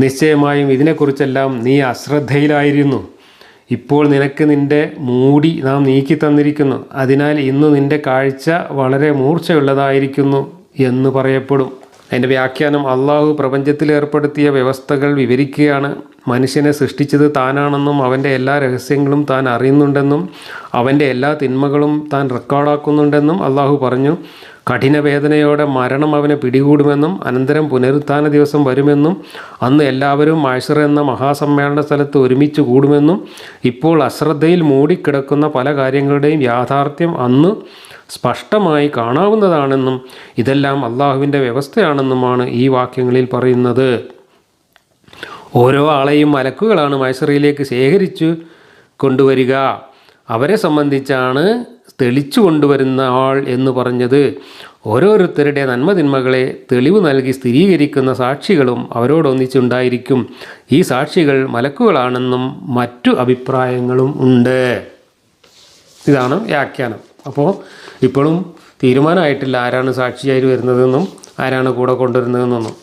നിശ്ചയമായും ഇതിനെക്കുറിച്ചെല്ലാം നീ അശ്രദ്ധയിലായിരുന്നു. ഇപ്പോൾ നിനക്ക് നിന്റെ മൂടി നാം നീക്കി തന്നിരിക്കുന്നു. അതിനാൽ ഇന്ന് നിന്റെ കാഴ്ച വളരെ മൂർച്ചയുള്ളതായിരിക്കുന്നു എന്ന് പറയപ്പെടും. അതിന്റെ വ്യാഖ്യാനം അള്ളാഹു പ്രപഞ്ചത്തിൽ ഏർപ്പെടുത്തിയ വ്യവസ്ഥകൾ വിവരിക്കുകയാണ്. മനുഷ്യനെ സൃഷ്ടിച്ചത് താനാണെന്നും അവന്റെ എല്ലാ രഹസ്യങ്ങളും താൻ അറിയുന്നുണ്ടെന്നും അവന്റെ എല്ലാ തിന്മകളും താൻ റെക്കോർഡാക്കുന്നുണ്ടെന്നും അള്ളാഹു പറഞ്ഞു. കഠിന വേദനയോടെ മരണം അവനെ പിടികൂടുമെന്നും അനന്തരം പുനരുത്ഥാന ദിവസം വരുമെന്നും അന്ന് എല്ലാവരും മാഷർ എന്ന മഹാസമ്മേളന സ്ഥലത്ത് ഒരുമിച്ച് കൂടുമെന്നും ഇപ്പോൾ അശ്രദ്ധയിൽ മൂടിക്കിടക്കുന്ന പല കാര്യങ്ങളുടെയും യാഥാർത്ഥ്യം അന്ന് സ്പഷ്ടമായി കാണാവുന്നതാണെന്നും ഇതെല്ലാം അള്ളാഹുവിന്റെ വ്യവസ്ഥയാണെന്നുമാണ് ഈ വാക്യങ്ങളിൽ പറയുന്നത്. ഓരോ ആളെയും മലക്കുകളാണ് മൈസറിയിലേക്ക് ശേഖരിച്ചു കൊണ്ടുവരിക. അവരെ സംബന്ധിച്ചാണ് തെളിച്ചു കൊണ്ടുവരുന്ന ആൾ എന്ന് പറഞ്ഞത്. ഓരോരുത്തരുടെ നന്മതിന്മകളെ തെളിവ് നൽകി സ്ഥിരീകരിക്കുന്ന സാക്ഷികളും അവരോടൊന്നിച്ചുണ്ടായിരിക്കും. ഈ സാക്ഷികൾ മലക്കുകളാണെന്നും മറ്റു അഭിപ്രായങ്ങളും ഉണ്ട്. ഇതാണ് വ്യാഖ്യാനം. അപ്പോൾ ഇപ്പോഴും തീരുമാനമായിട്ടില്ല ആരാണ് സാക്ഷിയായി വരുന്നതെന്നും ആരാണ് കൂടെ കൊണ്ടുവരുന്നതെന്നൊന്നും